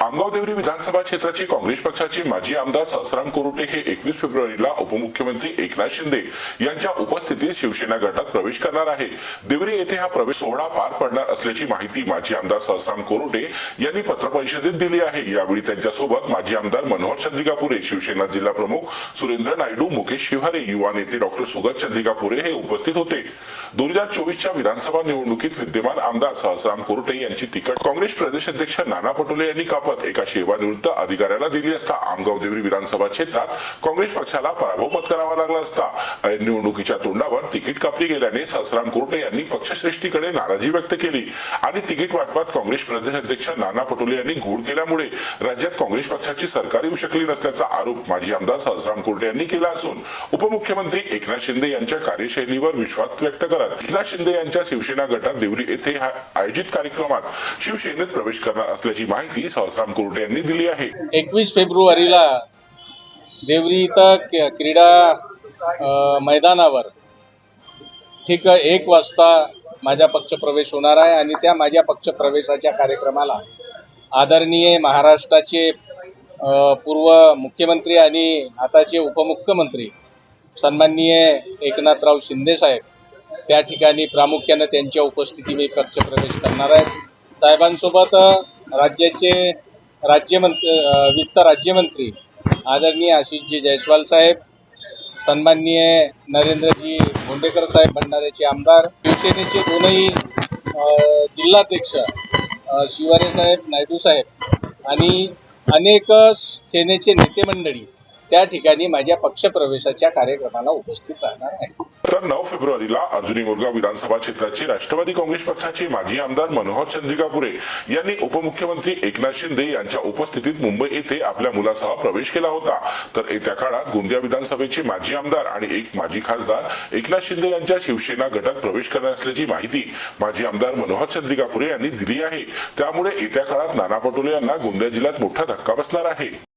आमगाव देवरी विधानसभा क्षेत्राची काँग्रेस पक्षाचे माजी आमदार सहस्राम कोरुटे हे एकवीस फेब्रुवारीला उपमुख्यमंत्री एकनाथ शिंदे यांच्या उपस्थितीत शिवसेना गटात प्रवेश करणार आहे देवरी येथे हा प्रवेश सोहळा पार पडणार असल्याची माहिती माजी आमदार सहस्राम कोरुटे यांनी पत्रपरिषदेत दिली आहे. यावेळी त्यांच्यासोबत माजी आमदार मनोहर चंद्रिकापुरे शिवसेना जिल्हा प्रमुख सुरेंद्र नायडू मुकेश शिवारे युवा नेते डॉक्टर सुगत चंद्रिकापुरे हे उपस्थित होते. दोन हजार चोवीसच्या विधानसभा निवडणुकीत विद्यमान आमदार सहस्राम कोरुटे यांची तिकट काँग्रेस प्रदेश अध्यक्ष नाना पटोले यांनी कापत एका सेवानिवृत्त अधिकाऱ्याला दिली असता. आमगाव देवरी विधानसभा क्षेत्रात काँग्रेस पक्षाला पराभव पत्करावा लागला असता. ऐन निवडणुकीच्या तोंडावर तिकीट कापली गेल्याने ससराम कोर्टे यांनी पक्षश्रेष्ठीकडे नाराजी व्यक्त केली. आणि तिकीट वाटपात काँग्रेस प्रदेश अध्यक्ष नाना पटोले यांनी घोड केल्यामुळे राज्यात काँग्रेस पक्षाची सरकार येऊ शकली नसल्याचा आरोप माजी आमदार ससराम कोर्टे यांनी केला असून उपमुख्यमंत्री एकनाथ शिंदे यांच्या कार्यशैलीवर विश्वास व्यक्त करत एकनाथ शिंदे यांच्या शिवसेना गटात देवरी येथे आयोजित कार्यक्रमात शिवसेनेत प्रवेश करणार असल्याची माहिती सहसा कोर्टे यांनी दिली आहे. एकवीस फेब्रुवारीला देवरी इथं क्रीडा मैदानावर ठीक एक वाजता माझा पक्षप्रवेश होणार आहे आणि त्या माझ्या पक्षप्रवेशाच्या कार्यक्रमाला आदरणीय महाराष्ट्राचे पूर्व मुख्यमंत्री आणि आताचे उपमुख्यमंत्री सन्माननीय एकनाथराव शिंदे साहेब त्या ठिकाणी प्रामुख्यानं त्यांच्या उपस्थिती मी पक्षप्रवेश करणार आहे. साहेबांसोबत राज्याचे राज्यमंत्री वित्त राज्यमंत्री आदरणीय आशिषजी जयस्वाल साहेब सन्माननीय नरेंद्रजी भोंडेकर साहेब भंडाऱ्याचे आमदार शिवसेनेचे दोनही जिल्हाध्यक्ष शिवारे साहेब नायडू साहेब आणि अनेक सेनेचे नेते मंडळी त्या ठिकाणी माझ्या पक्षप्रवेशाच्या कार्यक्रमाला उपस्थित राहणार आहे. तर नऊ फेब्रुवारीला अर्जुनी मोरगाव विधानसभा क्षेत्राचे राष्ट्रवादी काँग्रेस पक्षाचे माजी आमदार मनोहर चंद्रिकापुरे यांनी उपमुख्यमंत्री एकनाथ शिंदे यांच्या उपस्थितीत मुंबई येथे आपल्या मुलासह प्रवेश केला होता. तर येत्या काळात गोंदिया विधानसभेचे माजी आमदार आणि एक माजी खासदार एकनाथ शिंदे यांच्या शिवसेना गटात प्रवेश करणार असल्याची माहिती माजी आमदार मनोहर चंद्रिकापुरे यांनी दिली आहे. त्यामुळे येत्या काळात नाना पटोले यांना गोंदिया जिल्ह्यात मोठा धक्का बसणार आहे.